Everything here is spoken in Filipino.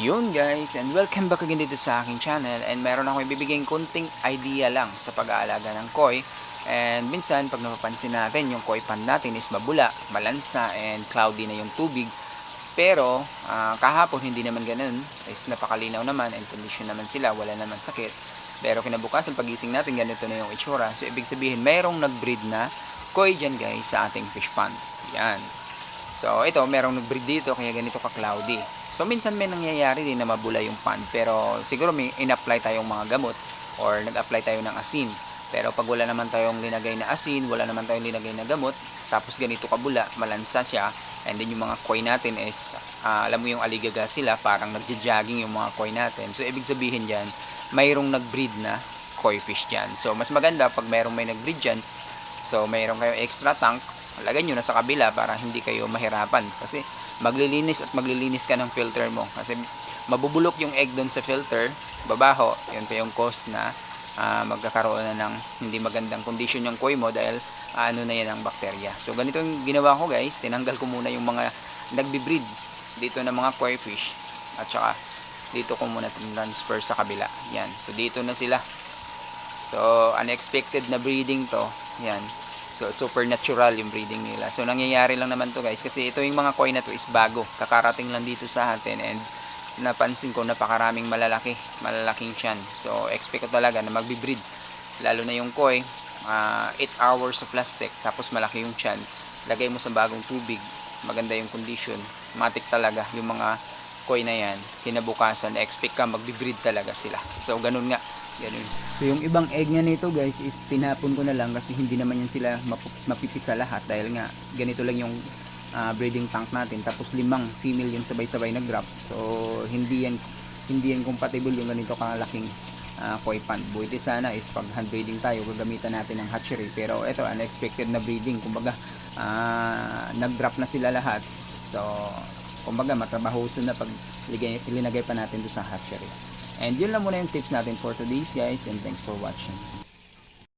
Yun guys, and welcome back again dito sa aking channel. And meron ako ibibigay kunting idea lang sa pag-aalaga ng koi. And minsan pag napapansin natin yung koi pond natin is mabula, malansa and cloudy na yung tubig. Pero ah, kahapon hindi naman ganun. Is napakalinaw naman and condition naman sila, wala naman sakit. Pero kinabukasan pagising natin ganito na yung itsura. So ibig sabihin mayroong nag-breed na koi dyan guys sa ating fish pond. Yan So, ito, merong nag-breed dito, kaya ganito ka-cloudy. So, minsan may nangyayari din na mabula yung pond, pero siguro may in-apply tayong mga gamot or nag-apply tayo ng asin. Pero pag wala naman tayong linagay na asin, wala naman tayong linagay na gamot, tapos ganito kabula, malansa siya, and then yung mga koi natin is, ah, alam mo yung aligaga sila, parang nagja-jogging yung mga koi natin. So, ibig sabihin dyan, mayroong nag-breed na koi fish dyan. So, mas maganda pag mayroong may nag-breed dyan, so mayroong kayo extra tank, lagay nyo na sa kabila para hindi kayo mahirapan. Kasi maglilinis at maglilinis ka ng filter mo. Kasi mabubulok yung egg doon sa filter babaho. Yun pa yung cost na ah, magkakaroon na ng hindi magandang condition yung koi mo dahil ah, ano na yan ang bakterya. So ganito yung ginawa ko guys. Tinanggal ko muna yung mga nagbi-breed dito ng mga koi fish. At saka dito ko muna transfer sa kabila. Yan. So dito na sila. So, unexpected na breeding to. Yan. So, supernatural yung breeding nila. So, nangyayari lang naman to guys. Kasi ito yung mga koi na to is bago. Kakarating lang dito sa atin. And napansin ko napakaraming malalaki. Malalaking tiyan. So, expect ko talaga na magbi-breed. Lalo na yung koi. 8 hours sa plastic. Tapos malaki yung tiyan. Lagay mo sa bagong tubig. Maganda yung condition. Matik talaga yung mga koi na yan. Kinabukasan, expect ka magbi-breed talaga sila. So, ganun nga. Ganun. So yung ibang egg niya nito guys is tinapon ko na lang kasi hindi naman yan sila mapipisa lahat dahil nga ganito lang yung ah, breeding tank natin. Tapos limang female yung sabay-sabay na drop so hindi yan hindi yan compatible yung ganito kalaking ah, koi pond buwede sana is pag hand breeding tayo gagamitan natin ng hatchery. Pero ito unexpected na breeding. Kumbaga ah, nag-drop na sila lahat. So kumbaga matrabahoso na pag linagay pa natin doon sa hatchery And yun lang muna yung tips natin for today's guys and thanks for watching.